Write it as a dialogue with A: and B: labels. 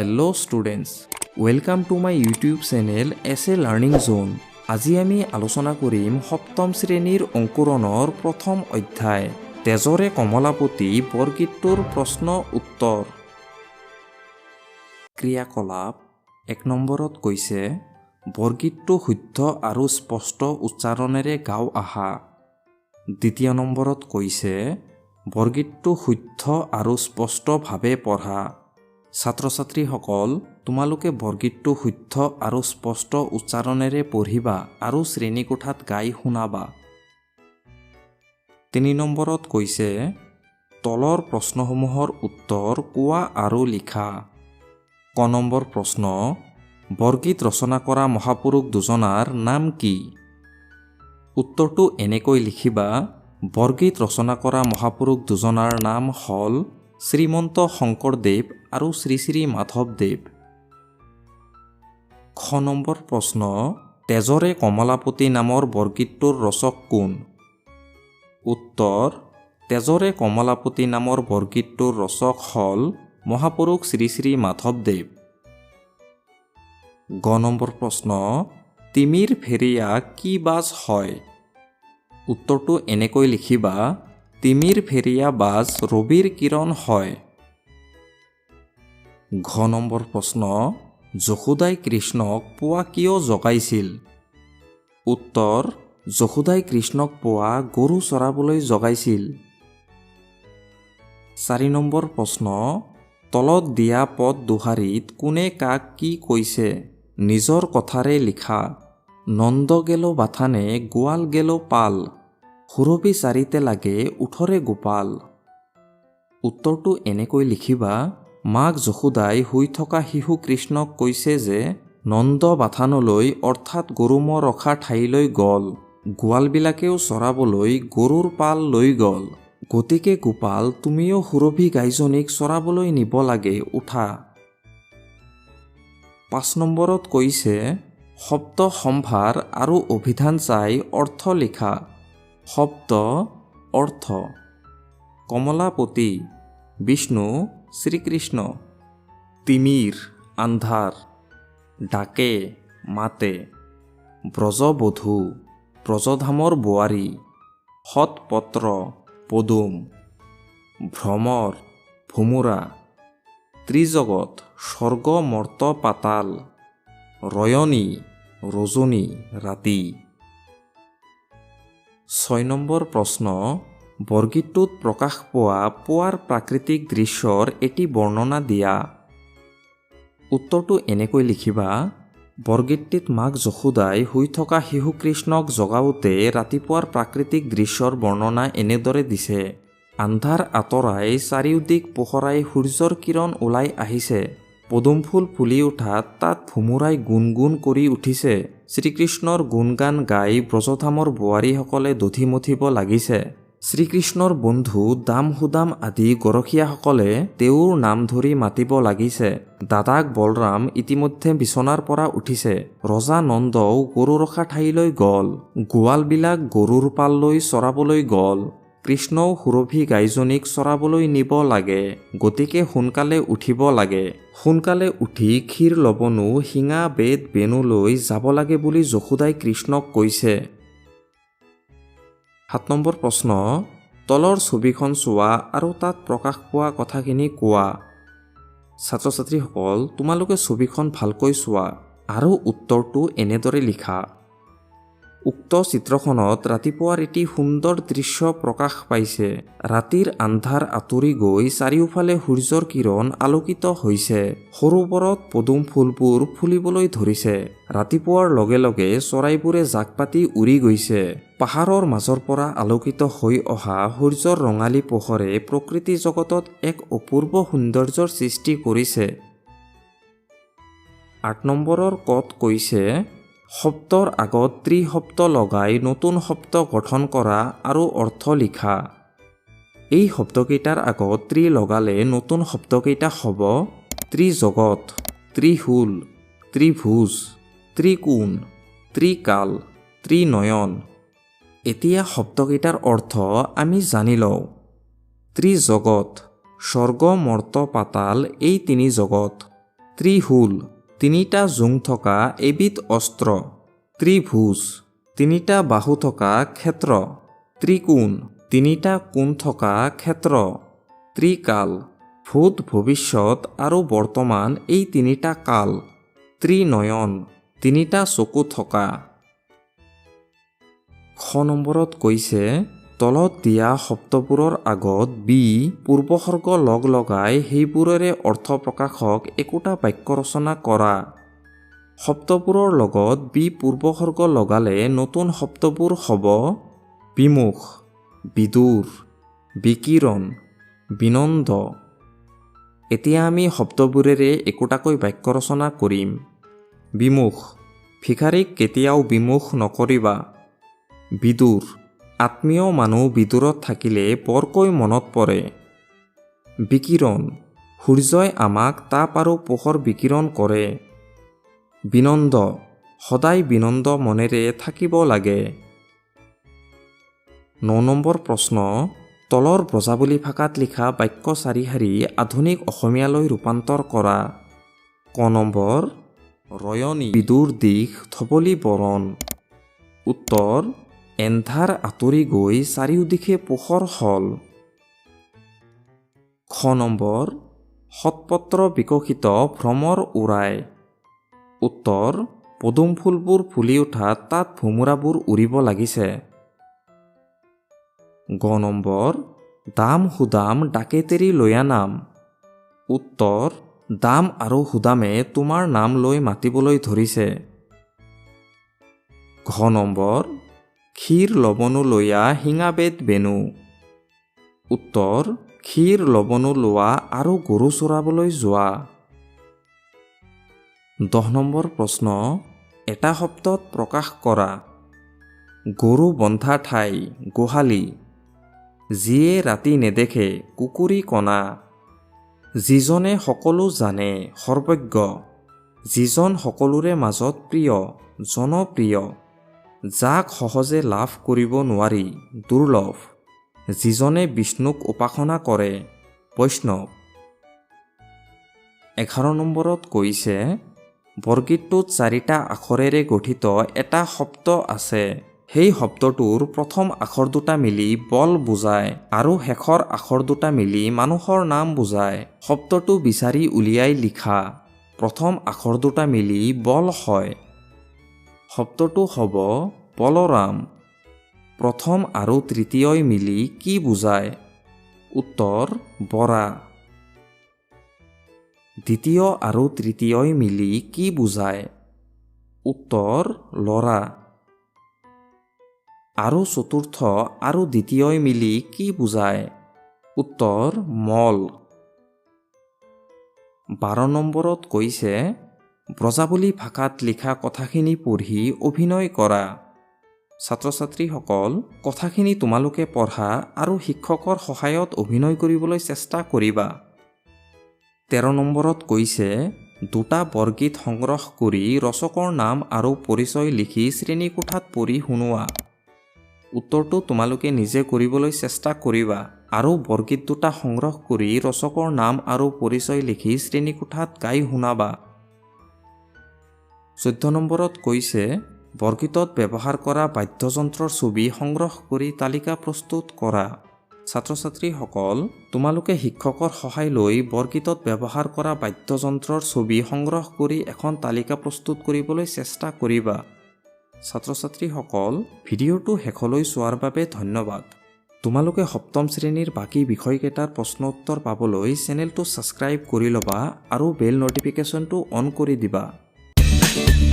A: Hello' students welcome to my YouTube channel S A learning zone আজি আমি আলোচনা কৰিম সপ্তম শ্ৰেণীৰ অংকুৰণৰ প্ৰথম অধ্যায়, তেজৰে কমলাপতি বৰগীতটোৰ প্ৰশ্ন উত্তৰ। ক্ৰিয়াকলাপ, এক নম্বৰত কৈছে, বৰগীতটো শুদ্ধ আৰু স্পষ্ট উচ্চাৰণেৰে গাও আহা। দ্বিতীয় নম্বৰত কৈছে, বৰগীতটো শুদ্ধ আৰু স্পষ্টভাৱে পঢ়া। ছাত্ৰ ছাত্ৰীসকল তোমালোকে বৰগীতটো শুদ্ধ আৰু স্পষ্ট উচ্চাৰণেৰে পঢ়িবা আৰু শ্ৰেণীকোঠাত গাই শুনাবা। তিনি নম্বৰত কৈছে, তলৰ প্ৰশ্নসমূহৰ উত্তৰ কোৱা আৰু লিখা। ক নম্বৰ প্ৰশ্ন, বৰগীত ৰচনা কৰা মহাপুৰুষ দুজনাৰ নাম কি? উত্তৰটো এনেকৈ লিখিবা, বৰগীত ৰচনা কৰা মহাপুৰুষ দুজনাৰ নাম হ'ল শ্ৰীমন্ত শংকৰদেৱ আৰু শ্ৰী শ্ৰী মাধৱদেৱ খ নম্বৰ প্ৰশ্ন, তেজৰে কমলাপতি নামৰ বৰগীতটোৰ ৰচক কোন? উত্তৰ, তেজৰে কমলাপতি নামৰ বৰগীতটোৰ ৰচক হ'ল মহাপুৰুষ শ্ৰী শ্ৰী মাধৱদেৱ। গ নম্বৰ প্ৰশ্ন, তিমিৰ ফেৰিয়া কি বাজ হয়? উত্তৰটো এনেকৈ লিখিবা তিমিৰ ফেৰিয়া বাজ ৰবিৰ কিৰণ হয়। ঘ নম্বৰ প্ৰশ্ন, যশোদাই কৃষ্ণক পুৱা কিয় জগাইছিল? উত্তৰ, যশোদাই কৃষ্ণক পুৱা গৰু চৰাবলৈ জগাইছিল। চাৰি নম্বৰ প্ৰশ্ন, তলত দিয়া পদ দুহাৰিত কোনে কাক কি কৈছে? নিজৰ কথাৰে লিখা, নন্দ গেলো বাথানে গোৱাল গেলো পাল। সুৰভি চাৰিতে লাগে ওঠৰে গোপাল। উত্তৰটো এনেকৈ লিখিবা, মাক যশোদাই শুই থকা শিশু কৃষ্ণক কৈছে যে, নন্দ বাথানলৈ অৰ্থাৎ গৰুম ৰখা ঠাইলৈ গ'ল। গোৱালবিলাকেও চৰাবলৈ গৰুৰ পাল লৈ গ'ল। গতিকে গোপাল, তুমিও সুৰভি গাইজনীক চৰাবলৈ নিব লাগে, উঠা। পাঁচ নম্বৰত কৈছে শব্দ সম্ভাৰ আৰু অভিধান চাই অৰ্থ লিখা। শব্দ অৰ্থ কমলাপতি, বিষ্ণু শ্ৰীকৃষ্ণ তিমিৰ আন্ধাৰ ডাকে, মাতে। ব্ৰজবধূ ব্ৰজধামৰ বোৱাৰী সৎপত্ৰ পদুম। ভ্ৰমৰ ভোমোৰা ত্ৰিজগত স্বৰ্গ মৰ্ত পাতাল ৰয়নী ৰজনী ৰাতি ছয় নম্বৰ প্ৰশ্ন বৰগীতটোত প্ৰকাশ পোৱা পুৱাৰ প্ৰাকৃতিক দৃশ্যৰ এটি বৰ্ণনা দিয়া। উত্তৰটো এনেকৈ লিখিবা বৰগীতটিত মাক যশোদাই শুই থকা শিশু কৃষ্ণক জগাওঁতে ৰাতিপুৱাৰ প্ৰাকৃতিক দৃশ্যৰ বৰ্ণনা এনেদৰে দিছে। আন্ধাৰ আঁতৰাই চাৰিওদিশ পোহৰাই সূৰ্যৰ কিৰণ ওলাই আহিছে। পদুম ফুল উঠাত তাত ভোমোৰাই গুণগুণ কৰি উঠিছে। শ্ৰীকৃষ্ণৰ গুণগান গাই ব্ৰজধামৰ বোৱাৰীসকলে দধি মঠিব লাগিছে। শ্ৰীকৃষ্ণৰ বন্ধু, দাম সুদাম আদি গৰখীয়াসকলে তেওঁৰ নাম ধৰি মাতিব লাগিছে। দাদাক বলৰাম ইতিমধ্যে বিচনাৰ পৰা উঠিছে। ৰজা নন্দও গৰু ৰখা ঠাইলৈ গ'ল। গোৱালবিলাক গৰুৰ পাল লৈ চৰাবলৈ গ'ল। কৃষ্ণও সুৰভি গাইজনীক চৰাবলৈ নিব লাগে। গতিকে সোনকালে উঠিব লাগে। সোনকালে উঠি ক্ষীৰ লবনো শিঙা বেদ বেনু লৈ যাব লাগে বুলি যশোদাই কৃষ্ণক কৈছে। সাত নম্বৰ প্ৰশ্ন তলৰ ছবিখন চোৱা আৰু তাত প্ৰকাশ পোৱা কথাখিনি কোৱা। ছাত্ৰ ছাত্ৰীসকল তোমালোকে ছবিখন ভালকৈ চোৱা আৰু উত্তৰটো এনেদৰে লিখা। উক্ত চিত্ৰখনত ৰাতিপুৱাৰ এটি সুন্দৰ দৃশ্য প্ৰকাশ পাইছে। ৰাতিৰ আন্ধাৰ আঁতৰি গৈ চাৰিওফালে সূৰ্যৰ কিৰণ আলোকিত হৈছে। সৰোবৰত পদুম ফুলবোৰ ফুলিবলৈ ধৰিছে। ৰাতিপুৱাৰ লগে লগে চৰাইবোৰে জাক পাতি উৰি গৈছে। পাহাৰৰ মাজৰ পৰা আলোকিত হৈ অহা সূৰ্যৰ ৰঙালী পোহৰে প্ৰকৃতি জগতত এক অপূৰ্ব সৌন্দৰ্যৰ সৃষ্টি কৰিছে। আঠ নম্বৰৰ কত কৈছে শব্দৰ আগত ত্ৰিশব্দ লগাই নতুন শব্দ গঠন কৰা আৰু অৰ্থ লিখা। এই শব্দকেইটাৰ আগত ত্ৰি লগালে নতুন শব্দকেইটা হ'ব ত্ৰিজগত, ত্ৰিশূল, ত্ৰিভুজ, ত্ৰিকোণ, ত্ৰিকাল, ত্ৰিনয়ন। এতিয়া শব্দকেইটাৰ অৰ্থ আমি জানি লওঁ। ত্ৰিজগত স্বৰ্গ মৰ্ত পাতাল এই তিনি জগত, ত্ৰিশূল তিনিটা জোং থকা এবিধ অস্ত্ৰ, ত্ৰিভুজ, তিনিটা বাহু থকা ক্ষেত্ৰ, ত্ৰিকোণ, তিনিটা কোণ থকা ক্ষেত্ৰ, ত্ৰিকাল, ভূত ভৱিষ্যত আৰু বৰ্তমান এই তিনিটা কাল, ত্ৰিনয়ন, তিনিটা চকু থকা। খ নম্বৰত কৈছে তলত দিয়া শব্দবোৰৰ আগত বি পূৰ্বসৰ্গ লগ লগাই সেইবোৰৰে অৰ্থ প্ৰকাশক একোটা বাক্য ৰচনা কৰা। শব্দবোৰৰ লগত বি পূৰ্বসৰ্গ লগালে নতুন শব্দবোৰ হ'ব বিমুখ, বিদুৰ, বিকিৰণ, বিনন্দ। এতিয়া আমি শব্দবোৰেৰে একোটাকৈ বাক্য ৰচনা কৰিম। বিমুখ, ভিখাৰীক কেতিয়াও বিমুখ নকৰিবা। বিদুৰ আত্মীয় মানুহ বিদূৰত থাকিলে বৰকৈ মনত পৰে। বিকিৰণ, সূৰ্যই আমাক তাপ আৰু পোহৰ বিকিৰণ কৰে। বিনন্দ সদায় বিনন্দ মনেৰে থাকিব লাগে। ন নম্বৰ প্ৰশ্ন, তলৰ ব্ৰজাৱলী ভাষাত লিখা বাক্য চাৰি আধুনিক অসমীয়ালৈ ৰূপান্তৰ কৰা। ক নম্বৰ, ৰয়নী, বিদুৰ দিশ, ধবলি বৰণ। উত্তৰ এন্ধাৰ আঁতৰি গৈ চাৰিওদিশে পোহৰ হ'ল। খ নম্বৰ, সৎপত্ৰ বিকশিত ভ্ৰমৰ উৰাই। উত্তৰ, পদুম ফুলবোৰ ফুলি উঠাত তাত ভোমোৰাবোৰ উৰিব লাগিছে। গ নম্বৰ, দাম সুদাম ডাকেতেৰি লৈয়া নাম। উত্তৰ, দাম আৰু সুদামে তোমাৰ নাম লৈ মাতিবলৈ ধৰিছে। ঘ নম্বৰ ক্ষীৰ লবণো লৈয়া শিঙাবেদ বেনু উত্তৰ, ক্ষীৰ লবণো লোৱা আৰু গৰু চৰাবলৈ যোৱা। দহ নম্বৰ প্ৰশ্ন, এটা শব্দত প্ৰকাশ কৰা। গৰু বন্ধা ঠাই, গোহালি। যিয়ে ৰাতি নেদেখে কুকুৰী কণা। যিজনে সকলো জানে, সৰ্বজ্ঞ। যিজন সকলোৰে মাজত প্ৰিয়, জনপ্ৰিয়। যাক সহজে লাভ কৰিব নোৱাৰি, দুৰ্লভ। যিজনে বিষ্ণুক উপাসনা কৰে, বৈষ্ণৱ। এঘাৰ নম্বৰত কৈছে, বৰগীতটোত চাৰিটা আখৰেৰে গঠিত এটা শব্দ আছে। সেই শব্দটোৰ প্ৰথম আখৰ দুটা মিলি বল বুজায় আৰু শেষৰ আখৰ দুটা মিলি মানুহৰ নাম বুজায়। শব্দটো বিচাৰি উলিয়াই লিখা। প্ৰথম আখৰ দুটা মিলি বল হয়। শব্দটো হ'ব বলৰাম। প্ৰথম আৰু তৃতীয়ই মিলি কি বুজায়? উত্তৰ, বৰা। দ্বিতীয় আৰু তৃতীয়ই মিলি কি বুজায়? উত্তৰ, ল'ৰা। আৰু চতুৰ্থ আৰু দ্বিতীয়ই মিলি কি বুজায়? উত্তৰ, মল। বাৰ নম্বৰত কৈছে ব্ৰজাৱলী ভাষাত লিখা কথাখিনি পঢ়ি অভিনয় কৰা। ছাত্ৰ ছাত্ৰীসকল কথাখিনি তোমালোকে পঢ়া আৰু শিক্ষকৰ সহায়ত অভিনয় কৰিবলৈ চেষ্টা কৰিবা। তেৰ নম্বৰত কৈছে দুটা বৰগীত সংগ্ৰহ কৰি ৰচকৰ নাম আৰু পৰিচয় লিখি শ্ৰেণীকোঠাত পঢ়ি শুনোৱা। উত্তৰটো তোমালোকে নিজে কৰিবলৈ চেষ্টা কৰিবা আৰু বৰগীত দুটা সংগ্ৰহ কৰি ৰচকৰ নাম আৰু পৰিচয় লিখি শ্ৰেণীকোঠাত গাই শুনাবা। চৈধ্য নম্বৰত কৈছে, বৰগীতত ব্যৱহাৰ কৰা বাদ্যযন্ত্ৰৰ ছবি সংগ্ৰহ কৰি তালিকা প্ৰস্তুত কৰা। ছাত্ৰ ছাত্ৰীসকল তোমালোকে শিক্ষকৰ সহায় লৈ বৰগীতত ব্যৱহাৰ কৰা বাদ্যযন্ত্ৰৰ ছবি সংগ্ৰহ কৰি এখন তালিকা প্ৰস্তুত কৰিবলৈ চেষ্টা কৰিবা। ছাত্ৰ ছাত্ৰীসকল ভিডিঅ'টো শেষলৈ চোৱাৰ বাবে ধন্যবাদ। তোমালোকে সপ্তম শ্ৰেণীৰ বাকী বিষয়কেইটাৰ প্ৰশ্ন উত্তৰ পাবলৈ চেনেলটো ছাবস্ক্ৰাইব কৰি ল'বা আৰু বেল ন'টিফিকেশ্যনটো অন কৰি দিবা। Thank you.